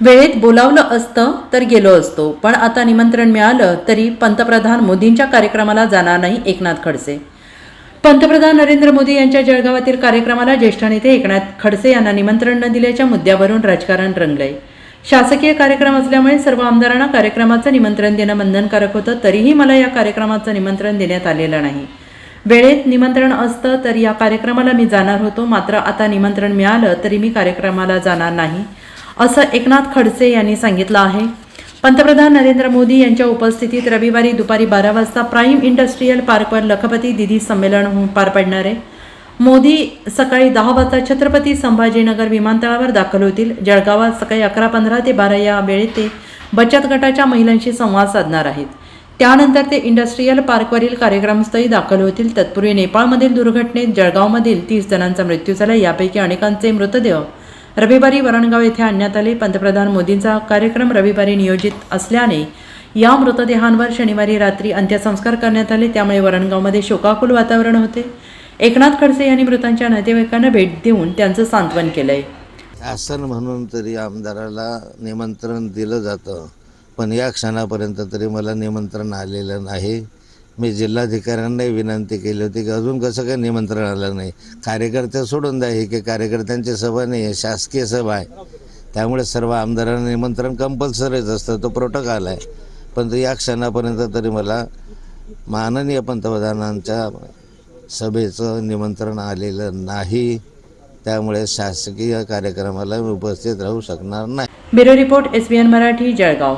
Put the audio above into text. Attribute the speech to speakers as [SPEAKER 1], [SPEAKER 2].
[SPEAKER 1] वेळेत बोलावलं असतं तर गेलो असतो. पण आता निमंत्रण मिळालं तरी पंतप्रधान मोदींच्या कार्यक्रमाला जाणार नाही एकनाथ खडसे. पंतप्रधान नरेंद्र मोदी यांच्या जळगावातील कार्यक्रमाला ज्येष्ठ नेते एकनाथ खडसे यांना निमंत्रण न दिल्याच्या मुद्द्यावरून राजकारण रंगलंय. शासकीय कार्यक्रम असल्यामुळे सर्व आमदारांना कार्यक्रमाचं निमंत्रण देणं बंधनकारक होतं तरीही मला या कार्यक्रमाचं निमंत्रण देण्यात आलेलं नाही. वेळेत निमंत्रण असतं तर या कार्यक्रमाला मी जाणार होतो मात्र आता निमंत्रण मिळालं तरी मी कार्यक्रमाला जाणार नाही. असं एकनाथ खडसे यांनी सांगितलं आहे. पंतप्रधान नरेंद्र मोदी यांच्या उपस्थितीत रविवारी दुपारी बारा वाजता प्राईम इंडस्ट्रीयल पार्कवर लखपती दिदी संमेलन पार पडणार आहे. मोदी सकाळी दहा वाजता छत्रपती संभाजीनगर विमानतळावर दाखल होतील. जळगावात सकाळी अकरा पंधरा ते बारा या वेळेत ते बचत गटाच्या महिलांशी संवाद साधणार आहेत. त्यानंतर ते इंडस्ट्रीयल पार्कवरील कार्यक्रमस्थळी दाखल होतील. तत्पूर्वी नेपाळमधील दुर्घटनेत जळगावमधील तीस जणांचा मृत्यू झाला. यापैकी अनेकांचे मृतदेह रविवारी वरणगाव येथे आणण्यात आले. पंतप्रधान मोदींचा कार्यक्रम रविवारी नियोजित असल्याने या मृतदेहांवर शनिवारी रात्री अंत्यसंस्कार करण्यात आले. त्यामुळे वरणगावमध्ये शोकाकुल वातावरण होते. एकनाथ खडसे यांनी मृतांच्या नातेवाईकांना भेट देऊन त्यांचं सांत्वन केलंय.
[SPEAKER 2] शासन म्हणून तरी आमदाराला निमंत्रण दिलं जातं. पण या क्षणापर्यंत तरी मला निमंत्रण आलेलं नाही. मी जिल्हाधिकाऱ्यांनाही विनंती केली होती की अजून कसं काय निमंत्रण आलं नाही. कार्यकर्ते सोडून द्या ही की कार्यकर्त्यांची सभा नाही आहे शासकीय सभा आहे. त्यामुळे सर्व आमदारांना निमंत्रण कंपल्सरीच असतं तो प्रोटोकॉल आहे. पण या क्षणापर्यंत तरी मला माननीय पंतप्रधानांच्या सभेचं निमंत्रण आलेलं नाही. त्यामुळे शासकीय कार्यक्रमाला मी उपस्थित राहू शकणार नाही.
[SPEAKER 1] Bureau report SBN Marathi Jalgaon.